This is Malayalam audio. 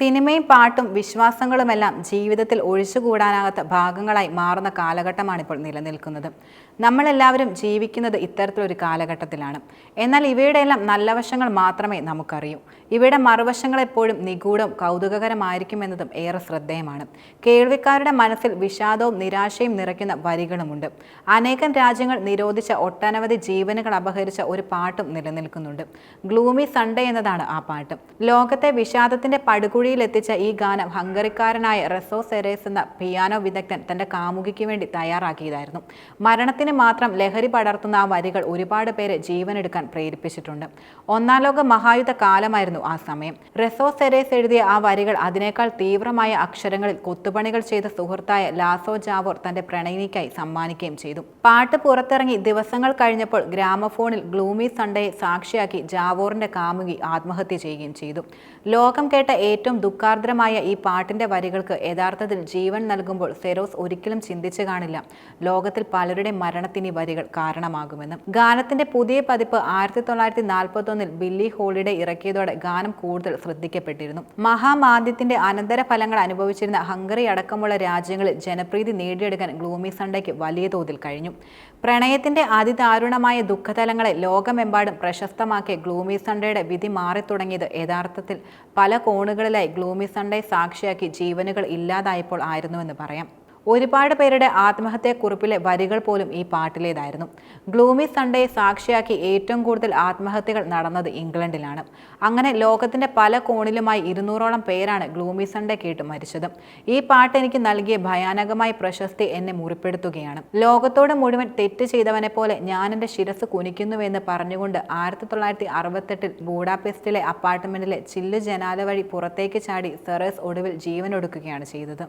സിനിമയും പാട്ടും വിശ്വാസങ്ങളുമെല്ലാം ജീവിതത്തിൽ ഒഴിച്ചുകൂടാനാകാത്ത ഭാഗങ്ങളായി മാറുന്ന കാലഘട്ടമാണ് ഇപ്പോൾ നിലനിൽക്കുന്നത്. നമ്മളെല്ലാവരും ജീവിക്കുന്നത് ഇത്തരത്തിലൊരു കാലഘട്ടത്തിലാണ്. എന്നാൽ ഇവയുടെയെല്ലാം നല്ല വശങ്ങൾ മാത്രമേ നമുക്കറിയൂ. ഇവയുടെ മറുവശങ്ങൾ എപ്പോഴും നിഗൂഢവും കൗതുകകരമായിരിക്കുമെന്നതും ഏറെ ശ്രദ്ധേയമാണ്. കേൾവിക്കാരുടെ മനസ്സിൽ വിഷാദവും നിരാശയും നിറയ്ക്കുന്ന വരികളുമുണ്ട്. അനേകം രാജ്യങ്ങൾ നിരോധിച്ച ഒട്ടനവധി ജീവനുകൾ അപഹരിച്ച ഒരു പാട്ടും നിലനിൽക്കുന്നുണ്ട്. ഗ്ലൂമി സൺഡേ എന്നതാണ് ആ പാട്ട്. ലോകത്തെ വിഷാദത്തിന്റെ പടുകുഴിയിൽ എത്തിച്ച ഈ ഗാനം ഹംഗറിക്കാരനായ റെസോ സെറേസ് എന്ന പിയാനോ വിദഗ്ധൻ തന്റെ കാമുകിക്ക് വേണ്ടി തയ്യാറാക്കിയതായിരുന്നു. മരണത്തിന് മാത്രം ലഹരി പടർത്തുന്ന ആ വരികൾ ഒരുപാട് പേരെ ജീവനെടുക്കാൻ പ്രേരിപ്പിച്ചിട്ടുണ്ട്. ഒന്നാം ലോക മഹായുദ്ധ കാലമായിരുന്നു ആ സമയം. റെസോ സെറേസ് എഴുതിയ ആ വരികൾ അതിനേക്കാൾ തീവ്രമായ അക്ഷരങ്ങളിൽ കൊത്തുപണികൾ ചെയ്ത സുഹൃത്തായ ലാസോ ജാവോർ തന്റെ പ്രണയിനിക്കായി സമ്മാനിക്കുകയും ചെയ്തു. പാട്ട് പുറത്തിറങ്ങി ദിവസങ്ങൾ കഴിഞ്ഞപ്പോൾ ഗ്രാമഫോണിൽ ഗ്ലൂമി സൺഡേ സാക്ഷിയാക്കി ജാവോറിന്റെ കാമുകി ആത്മഹത്യ ചെയ്യുകയും ചെയ്തു. ലോകം കേട്ട ഏറ്റവും ദുഃഖാർദ്രമായ ഈ പാട്ടിന്റെ വരികൾക്ക് യഥാർത്ഥത്തിൽ ജീവൻ നൽകുമ്പോൾ ഫെറോസ് ഒരിക്കലും ചിന്തിച്ചു കാണില്ല. ലോകത്തിൽ പലരുടെ മരണത്തിന് ഈ വരികൾ കാരണമാകുമെന്ന്. ഗാനത്തിന്റെ പുതിയ പതിപ്പ് ആയിരത്തി തൊള്ളായിരത്തി നാൽപ്പത്തി ഒന്നിൽ ബില്ലി ഹോളിഡേ ഇറക്കിയതോടെ ഗാനം കൂടുതൽ ശ്രദ്ധിക്കപ്പെട്ടിരുന്നു. മഹാമാന്ദ്യത്തിന്റെ അനന്തരഫലങ്ങൾ അനുഭവിച്ചിരുന്ന ഹംഗറി അടക്കമുള്ള രാജ്യങ്ങളിൽ ജനപ്രീതി നേടിയെടുക്കാൻ ഗ്ലൂമി സൺഡേക്ക് വലിയ തോതിൽ കഴിഞ്ഞു. പ്രണയത്തിന്റെ അതിദാരുണമായ ദുഃഖതലങ്ങളെ ലോകമെമ്പാടും പ്രശസ്തമാക്കിയ ഗ്ലൂമി സൺഡേയുടെ വിധി മാറിത്തുടങ്ങിയത് യഥാർത്ഥത്തിൽ പല കോണുകളിലായി ഗ്ലൂമി സൺഡേ സാക്ഷിയാക്കി ജീവനുകൾ ഇല്ലാതായപ്പോൾ ആയിരുന്നുവെന്ന് പറയാം. ഒരുപാട് പേരുടെ ആത്മഹത്യക്കുറിപ്പിലെ വരികൾ പോലും ഈ പാട്ടിലേതായിരുന്നു. ഗ്ലൂമി സൺഡേ സാക്ഷിയാക്കി ഏറ്റവും കൂടുതൽ ആത്മഹത്യകൾ നടന്നത് ഇംഗ്ലണ്ടിലാണ്. അങ്ങനെ ലോകത്തിന്റെ പല കോണിലുമായി ഇരുന്നൂറോളം പേരാണ് ഗ്ലൂമി സൺഡേ കേട്ട് മരിച്ചത്. ഈ പാട്ട് എനിക്ക് നൽകിയ ഭയാനകമായ പ്രശസ്തി എന്നെ മുറിപ്പെടുത്തുകയാണ്. ലോകത്തോട് മുഴുവൻ തെറ്റ് ചെയ്തവനെ പോലെ ഞാൻ എന്റെ ശിരസ് കുനിക്കുന്നുവെന്ന് പറഞ്ഞുകൊണ്ട് ആയിരത്തി തൊള്ളായിരത്തി അറുപത്തെട്ടിൽ ബൂഡാപെസ്റ്റിലെ അപ്പാർട്ട്മെന്റിലെ ചില്ല് ജനാല വഴി പുറത്തേക്ക് ചാടി സെറസ് ഒടുവിൽ ജീവനൊടുക്കുകയാണ് ചെയ്തത്.